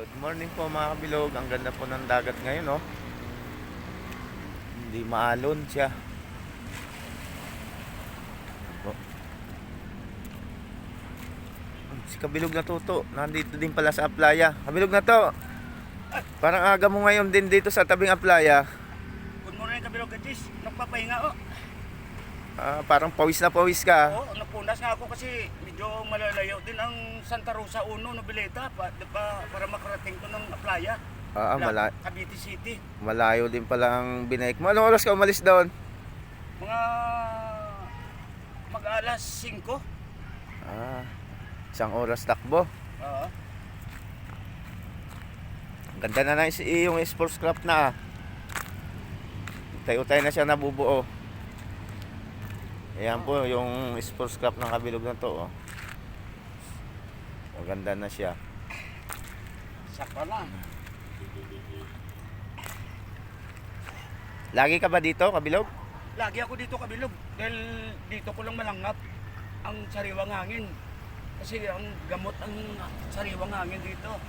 Good morning po mga kabilog. Ang ganda po ng dagat ngayon, no? Hindi maalon siya. Po. Si kabilog na tuto. Nandito din pala sa Aplaya. Kabilog na to. Parang aga mo ngayon din dito sa tabing Aplaya. Good morning, Kabilog Gadis. Nagpapahinga, oh. Ah, parang pawis na pawis ka. Oo, napunas nga ako kasi medyo malalayo din ang Santa Rosa Uno, Nobileta, pa, pa, para makarating ko ng Aplaya. Ah, mala- Cavite City. malayo din pala ang binaik mo. Anong oras ka umalis doon? Mga mag-alas 5. Ah, isang oras takbo. Oo. Ang Ganda na na is- yung sports craft na. ah. Tayo-tayo na siya nabubuo. Ayan po yung sports craft ng kabilog na to. Oh. Ang ganda na siya. Sakto lang. Lagi ka ba dito, kabilog? Lagi ako dito, Kabilog. Dahil dito ko lang malangap ang sariwang hangin. Kasi ang gamot ang sariwang hangin dito.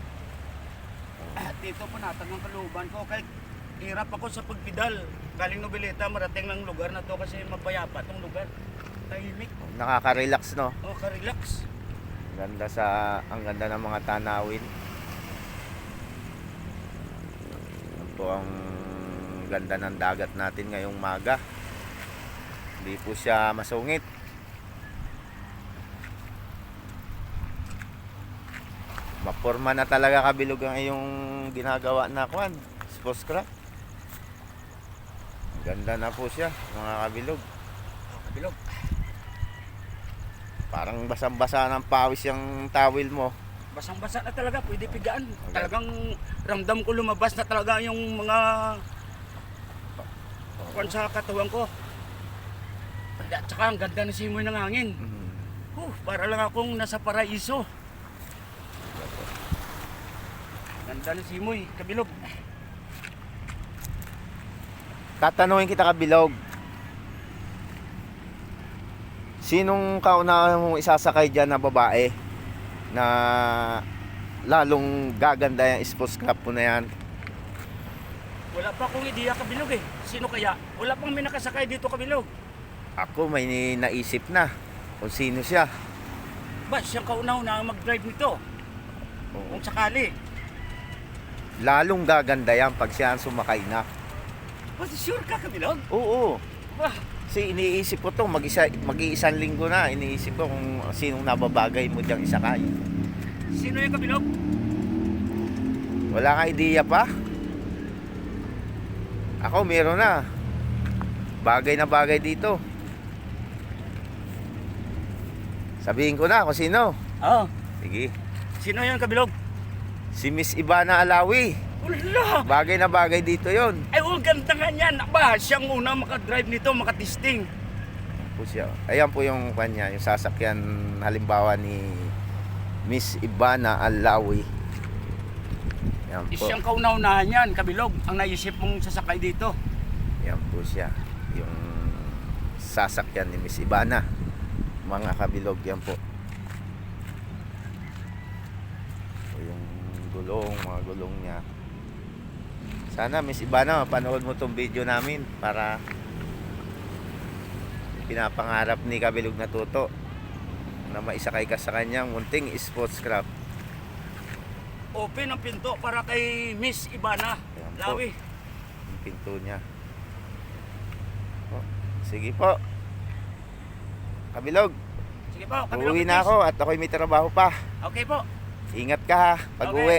At dito panatag ng kaluban ko. Kahit hirap ako sa pagpidal. Galing Nobileta, marating ng lugar na to kasi mapayapa tong lugar. Tahimik. Nakaka-relax, no? O, ka-relax. Ang Ganda sa ang ganda ng mga tanawin. Po ang ganda ng dagat natin ngayong maga. Hindi po siya masungit. Maporma na talaga kabilog ang iyong ginagawa na kwan. Sports craft. Ganda na po siya, mga kabilog. Kabilog. Parang basang-basa ng pawis yung towel mo. Basang-basa na talaga, pwede pigaan. Talagang ramdam ko lumabas na talaga yung mga kwan sa katawan ko. At saka ang ganda ng simoy ng hangin. Mhm. Uh, para lang akong nasa paraiso. Ganda ng simoy, kabilog. Tatanungin kita kabilog. Sinong kauna mong isasakay dyan na babae na lalong gaganda yung sports craft po na yan? Wala pa akong ideya kabilog eh. Sino kaya? Wala pang may nakasakay dito kabilog. Ako may naisip na kung sino siya. Ba, siyang kauna-una ang mag-drive nito. Oo. Kung sakali. Lalong gaganda yan pag siya ang sumakay na. Ba, sure ka kabilog? Oo. Ba, Kasi iniisip ko to, mag-isa, mag-iisang linggo na, iniisip ko kung sinong nababagay mo diyang isakay. sino yung kabilog? Wala kang ideya pa? Ako meron na. Bagay na bagay dito. Sabihin ko na kung sino. Oo. Sige. Sino yung kabilog? Si Miss Ivana Alawi. Wala! Bagay na bagay dito yon. Ay, oh, ganda nga niyan. Ba, siyang una makadrive nito, makatesting. Po siya. Ayan po yung kanya, yung sasakyan halimbawa ni Miss Ivana Alawi. Ayan po. Siyang kauna-unahan yan, kabilog. Ang naisip mong sasakay dito. Yan po siya. Yung sasakyan ni Miss Ivana. Mga kabilog yan po. O yung gulong, mga gulong niya. Sana Miss Ivana, mapanood mo tong video namin para pinapangarap ni Kabilog na Tuto na maisakay ka sa kanyang munting sports craft. Open ang pinto para kay Miss Ibana. Ayan po. Lawi. Yung pinto niya. O, sige po. Kabilog, Sige po, kabilog. Uuwi na ako at ako'y may trabaho pa. Okay po. Ingat ka ha pag Okay. uwi.